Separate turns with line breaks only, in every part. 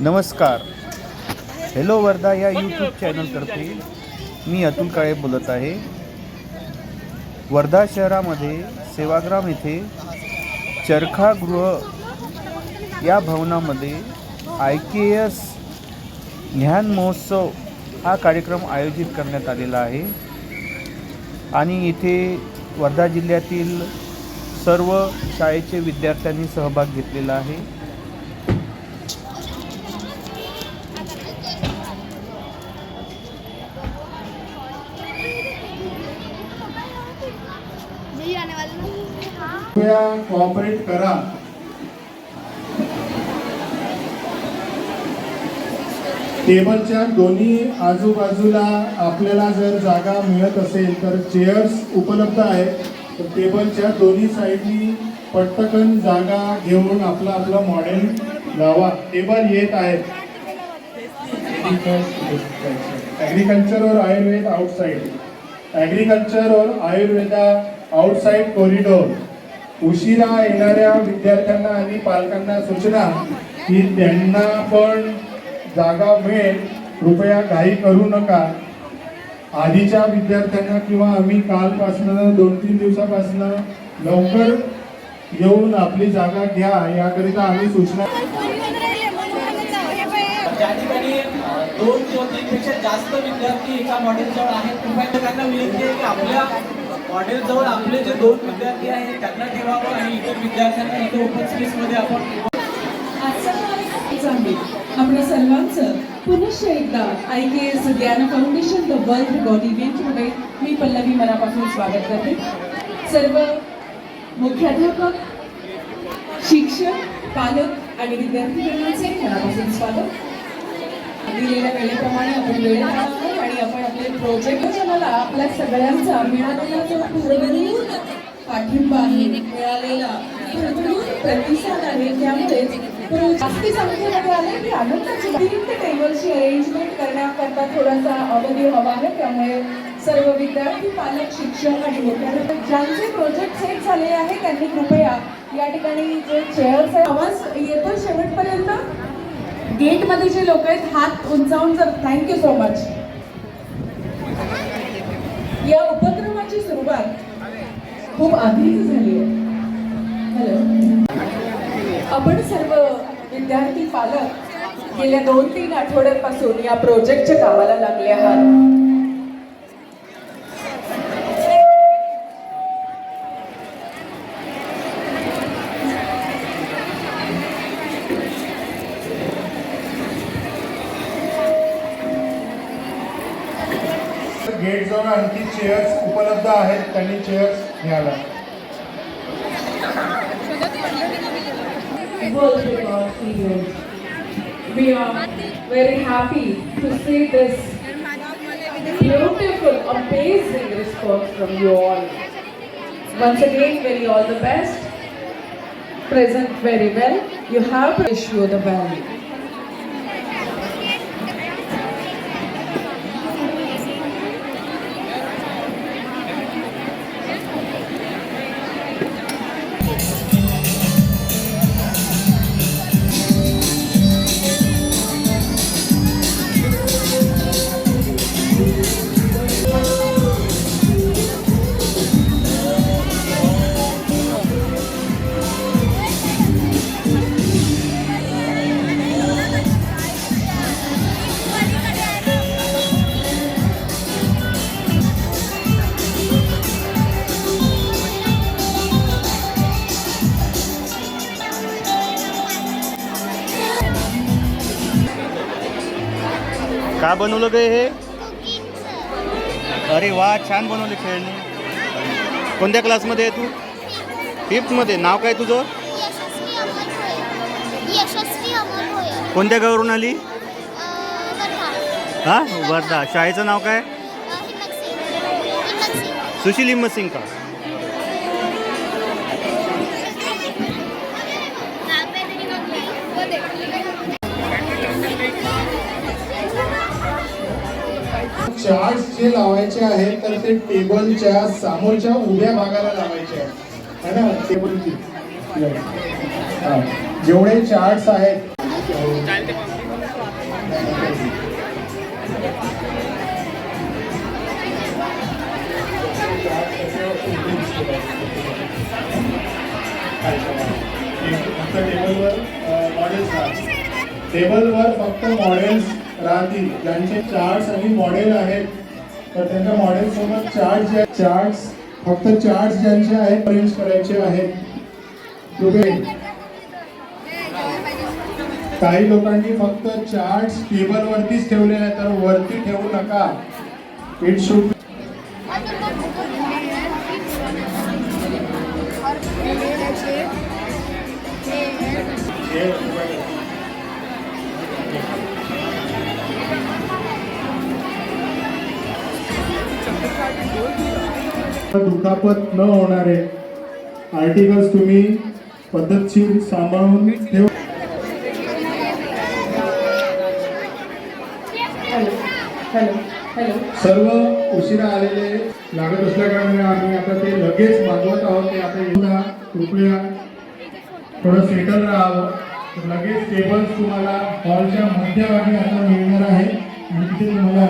नमस्कार. हॅलो वर्धा या यूट्यूब चॅनलतर्फे मी अतुल काळे बोलत आहे. वर्धा शहरामध्ये सेवाग्राम येथे चरखागृह या भवनामध्ये आय के एस ज्ञान महोत्सव हा कार्यक्रम आयोजित करण्यात आलेला आहे. आणि इथे वर्धा जिल्ह्यातील सर्व शाळेचे विद्यार्थ्यांनी सहभाग घेतलेला आहे.
कृपया कॉपरेट करा. टेबलच्या दोन्ही आजूबाजूला आपल्याला जर जागा मिळत असेल तर चेअर्स उपलब्ध आहेत. तर टेबलच्या दोन्ही साईडनी पटकन जागा घेऊन आपलं आपलं मॉडेल लावा. टेबल येत आहेत. ॲग्रिकल्चर और आयुर्वेद आउटसाइड ॲग्रिकल्चर और आयुर्वेदा आउटसाइड कॉरिडोर उशिरा येणाऱ्या विद्यार्थ्यांना आणि पालकांना सूचना की त्यांना पण जागा मिळेल. कृपया काही करू नका. आधीच्या विद्यार्थ्यांना किंवा आम्ही कालपासनं दोन तीन दिवसापासनं लवकर येऊन आपली जागा घ्या. याकरिता आम्ही सूचना
त्या ठिकाणी दोन किंवा तीनपेक्षा जास्त विद्यार्थी एका मॉडेलजवळ आहेत कृपया त्यांना विनंती आहे की आपल्या मॉडेलजवळ आपले जे दोन विद्यार्थी आहेत त्यांना ठेवावं आणि इतर विद्यार्थ्यांना इथे ओपन स्पेसमध्ये आपण
आपल्या सर्वांचं पुनश्च एकदा आय के एस ज्ञान फाउंडेशन द वर्ल्ड रिकॉर्ड इव्हेंटमध्ये मी पल्लवी मनापासून स्वागत करते. सर्व मुख्याध्यापक शिक्षक पालक आणि विद्यार्थी मनापासून स्वागत. दिलेल्या वेळेप्रमाणे आपण वेळेत आहोत आपण आपले प्रोजेक्ट चला आपल्या सगळ्यांचा मिळालेला जो भरभरून पाठिंबा आहे मिळालेला प्रतिसाद आहे त्यामुळे जास्ती संख्येमध्ये आले की आनंदाची अतिरिक्त टेबलची अरेंजमेंट करण्याकरता थोडासा अवधी हवा आहे त्यामुळे सर्व विद्यार्थी पालक शिक्षक आणि मुख्याध्यापक ज्यांचे प्रोजेक्ट सेट झाले आहे त्यांनी कृपया या ठिकाणी जे चेअर्स आहे आवाज येतो शेवटपर्यंत. गेटमध्ये जे लोक आहेत हात उंचावून जर थँक्यू सो मच या उपक्रमाची सुरुवात खूप आधीच झाली आहे. हॅलो आपण सर्व विद्यार्थी पालक गेल्या दोन तीन आठवड्यांपासून या प्रोजेक्टच्या कामाला लागले आहात.
गेट आणखी चेअर्स उपलब्ध आहेत त्यांनी चेअर्स घ्याव्या
World Record Heroes. We are very happy to see this beautiful, amazing response from you all. Once again, very all the best. Present very well. You have to issue the value.
का बनवलं गे हे? अरे वा छान बनवले खेळणी. कोणत्या क्लासमध्ये आहे तू? फिफ्थमध्ये. नाव काय तुझं? कोणत्या गावावरून आली? हां? वर्धा. शाळेचं नाव काय? सुशील हिम्मत सिंग का?
चार्ट्स जे लावायचे आहेत तर ते टेबलच्या समोरच्या उभ्या भागाला लावायचे आहेत है ना? टेबलची जेवढे चार्ट्स आहेत. फक्त टेबलवर मॉडेल्स टेबलवर फक्त मॉडेल्स राहतील ज्यांचे चार्ट्स आणि मॉडेल आहेत तर त्यांच्या मॉडेल सोबत चार्ट जे चार्ट्स फक्त चार्ट्स ज्यांचे आहेत अरेंज करायचे आहेत. काही लोकांनी फक्त चार्ट्स टेबलवरतीच ठेवलेले आहेत तर वरती ठेवू नका. इट शुड दुखापत न होणारे आर्टिकल्स तुम्ही पद्धतशीर सांभाळून ठेव. सर्व उशिरा आलेले लागत असल्या कारणाने आम्ही आता ते लगेच मागवत आहोत. ते आता येऊ द्या कृपया थोडं सेटल राहावं लगेच टेबल्स तुम्हाला हॉलच्या मध्यभागी आता मिळणार आहे. आणि तिथे तुम्हाला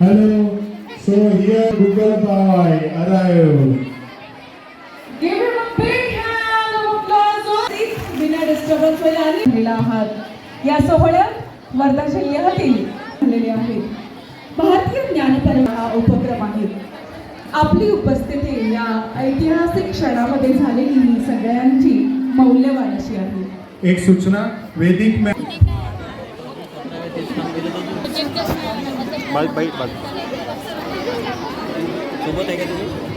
hello. So here Google by arrive.
Give him a big hand of applause. Oh, बिना डिस्टर्बन्समध्ये आली झालेला आहात. या सोहळ्यात वर्धा जिल्ह्यातील झालेले आहेत भारतीय ज्ञानपरंपरा हा उपक्रम आहे. आपली उपस्थिती या ऐतिहासिक क्षणामध्ये झालेली ही सगळ्यांची मौल्यवान अशी आहे.
एक सूचना वेदिक मॅ
झाले आहे त्या सर्वांचं या ठिकाणी पुन्हा एकदा मनापासून अनेकविध सुंदर असे सोबत आहे का तुम्ही?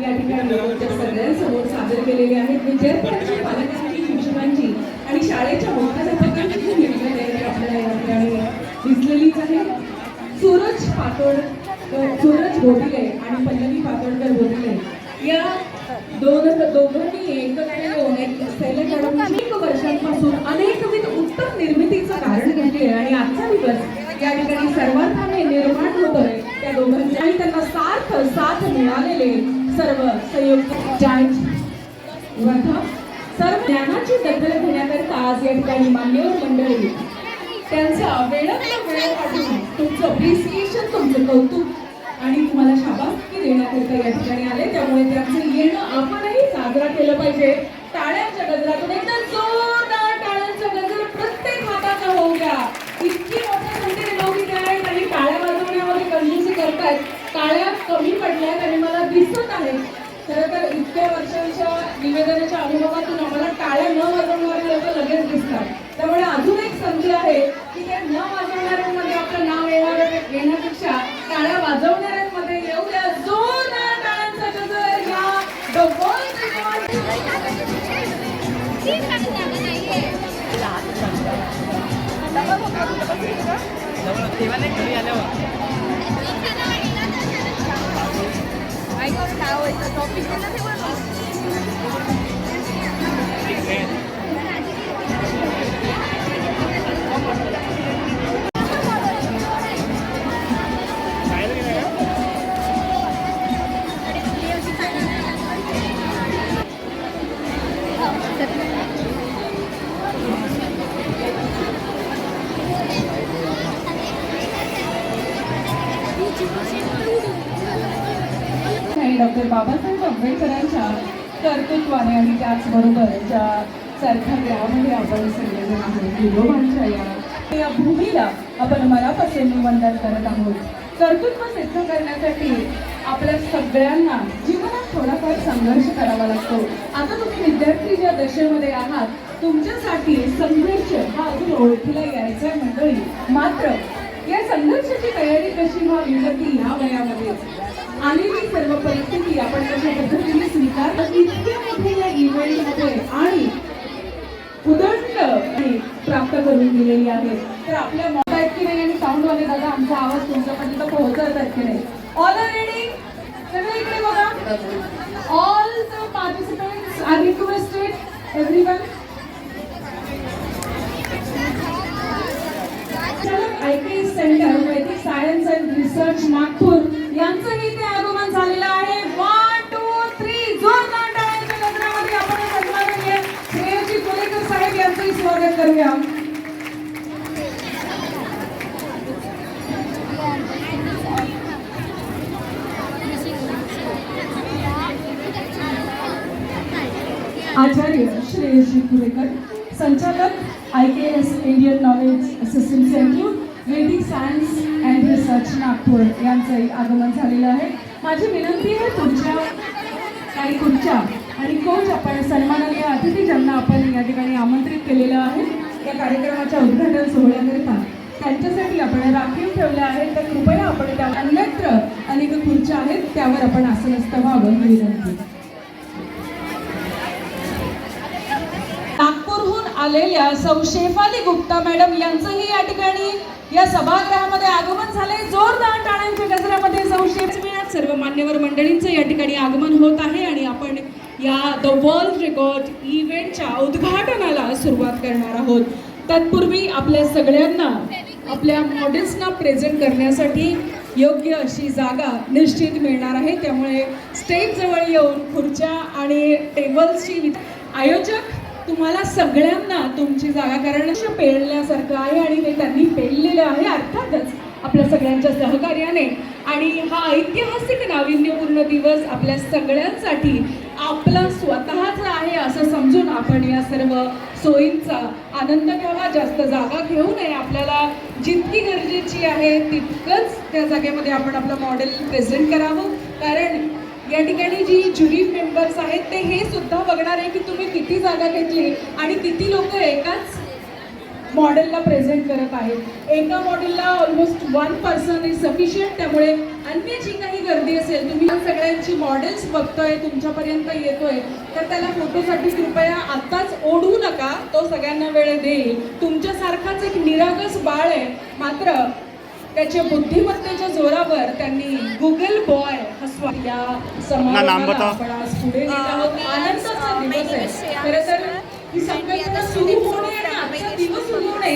या ठिकाणी सगळ्यांसमोर सादर केलेले आहेत विद्यार्थ्यांची पालकांची शिक्षकांची आणि शाळेच्या मुख्याध्यापकांची जी मेहनत आहे ती आपल्याला या ठिकाणी दिसलेलीच आहे सूरज पातोड सूरज गोटिले आणि पल्लवी पातोडकर गोटिले या दोन दोघांनी एकत्र येऊन एक सैन्य अनेक वर्षांपासून अनेकविध उत्तम निर्मितीचं कारण घेतले आणि आजचा दिवस या ठिकाणी सर्वार्थाने निर्माण होतोय. त्या दोघांचे आणि त्यांना सार्थ साथ मिळालेले सर्व संयुक्त वर्धा सर्व ज्ञानाची दखल घेण्याकरता आज या ठिकाणी मान्यवर मंडळी त्यांचा वेळात वेळ काढून तुमचं अप्रिसिएशन तुमचं कौतुक आणि तुम्हाला शाबासकी देण्याकरिता या ठिकाणी आपणही साजरा केलं पाहिजे. टाळ्यांच्या गजरातून एकदा जोरदार टाळ्यांचा गजर प्रत्येक हाताचा होऊ द्या. इतकी मोठ्या संख्येने लोक इथे आहेत आणि टाळ्या वाजवण्यामध्ये कंजूसी करतायत. टाळ्या कमी पडल्यात आणि मला दिसत आहे. खरं तर इतक्या वर्षांच्या निवेदनाच्या अनुभवातून आम्हाला टाळ्या न वाजवणारे लोक लगेच दिसतात. त्यामुळे अजून एक संधी आहे. आणि डॉक्टर बाबासाहेब आंबेडकरांच्या कर्तृत्वाने आणि त्याचबरोबर ज्या सारख्या यामध्ये आपण सगळेजण आहोत विरोबांच्या या या भूमीला आपण मनापासून वंदन करत आहोत. कर्तृत्व सिद्ध करण्यासाठी आपल्या सगळ्यांना जीवनात थोडाफार संघर्ष करावा लागतो. आता तुम्ही विद्यार्थी ज्या दशेमध्ये आहात तुमच्यासाठी संघर्ष हा अजून ओळखीला यायचा आहे मंडळी. मात्र या संघर्षाची तयारी कशी व्हावी तर ती ह्या वयामध्ये आलेली सर्व परिस्थिती आपण कशा पद्धतीने स्वीकार इतक्या मोठ्या या इव्हेंटमध्ये आणि उदंड आणि प्राप्त करून दिलेली आहे. तर आपल्या मोठा आहेत की नाही आणि साऊंड वाले दादा आमचा आवाज तुमच्यापर्यंत पोहोचत आहेत की नाही? ऑल आर रेडी सगळे इकडे बघा. All the participants are requested everyone I P centre science and research Nagpur यांचंही इथे आगमन झालेलं आहे. वन टू थ्री जोरदार टाळ्यांच्या गजरामध्ये आपण सन्माननीय साहेब यांचंही स्वागत करूया. आचार्य श्रेयशी कुरेकर संचालक I K S Indian knowledge assistant centre. Vedic science and research Nagpur यांचंही आगमन झालेलं आहे. माझी विनंती आहे तुमच्या काही खुर्च्या आणि कोच आपण सन्माननीय अतिथी ज्यांना आपण या ठिकाणी आमंत्रित केलेलं आहे या कार्यक्रमाच्या उद्घाटन सोहळ्याकरिता. त्यांच्यासाठी आपण राखीव ठेवल्या आहेत तर कृपया आपण त्या अन्यत्र अनेक खुर्च्या आहेत त्यावर आपण आसनस्थ व्हावं विनंती. आलेल्या सौ शेफाली गुप्ता मॅडम यांचंही या ठिकाणी या सभागृहामध्ये आगमन झाले जोरदार टाळ्यांच्या गजरामध्ये सौ शेफ मिळत सर्व मान्यवर मंडळींचं या ठिकाणी आगमन होत आहे आणि आपण या द वर्ल्ड रेकॉर्ड इव्हेंटच्या उद्घाटनाला सुरुवात करणार आहोत. तत्पूर्वी आपल्या सगळ्यांना आपल्या मॉडेल्सना प्रेझेंट करण्यासाठी योग्य अशी जागा निश्चित मिळणार आहे. त्यामुळे स्टेजजवळ येऊन खुर्च्या आणि टेबल्सची आयोजक तुम्हाला सगळ्यांना तुमची जागा कारण पेलण्यासारखं आहे आणि ते त्यांनी पेळलेलं आहे अर्थातच आपल्या सगळ्यांच्या सहकार्याने. आणि हा ऐतिहासिक नाविन्यपूर्ण दिवस आपल्या सगळ्यांसाठी आपला स्वतःचा आहे असं समजून आपण या सर्व सोयींचा आनंद घ्यावा. जास्त जागा घेऊ नये आपल्याला. जितकी गरजेची आहे तितकंच त्या जागेमध्ये आपण आपलं मॉडेल प्रेझेंट करावं. कारण या ठिकाणी जी ज्युरी मेंबर्स आहेत ते हे सुद्धा बघणार आहे की तुम्ही किती जागा घेतली आणि किती लोक एकाच मॉडेलला प्रेझेंट करत आहेत. एका मॉडेलला almost one person is sufficient त्यामुळे अन्य जी काही गर्दी असेल तुम्ही सगळ्यांची मॉडेल्स बघतोय तुमच्यापर्यंत येतोय तर त्याला फोटोसाठी कृपया आत्ताच ओढू नका. तो सगळ्यांना वेळ देईल. तुमच्यासारखाच एक निरागस बाळ आहे. मात्र त्याच्या बुद्धिमत्तेच्या जोरावर त्यांनी गुगल बॉय हा स्वा या समारोहाला आपण आज पुढे नेत आहोत. आनंदाचा दिवस आहे. खरं तर ही संकल्पना सुरू होणे आणि आजचा दिवस उगवणे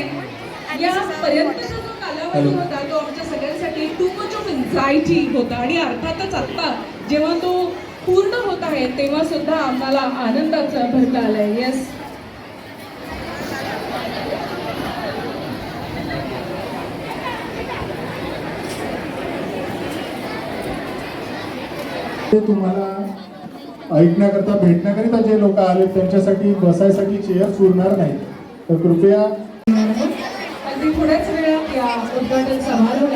या पर्यंतचा जो कालावधी होता तो आमच्या सगळ्यांसाठी टू मच ऑफ एन्झायटी होता. आणि अर्थातच आत्ता जेव्हा तो पूर्ण होत आहे तेव्हा सुद्धा आम्हाला आनंदाचं भरता आलंय. येस
ते तुम्हाला ऐकण्याकरता भेटण्याकरिता जे लोक आले त्यांच्यासाठी बसायसाठी चेअर उरणार नाही तर कृपया
अगदी थोड्याच वेळात या उद्घाटन समारोह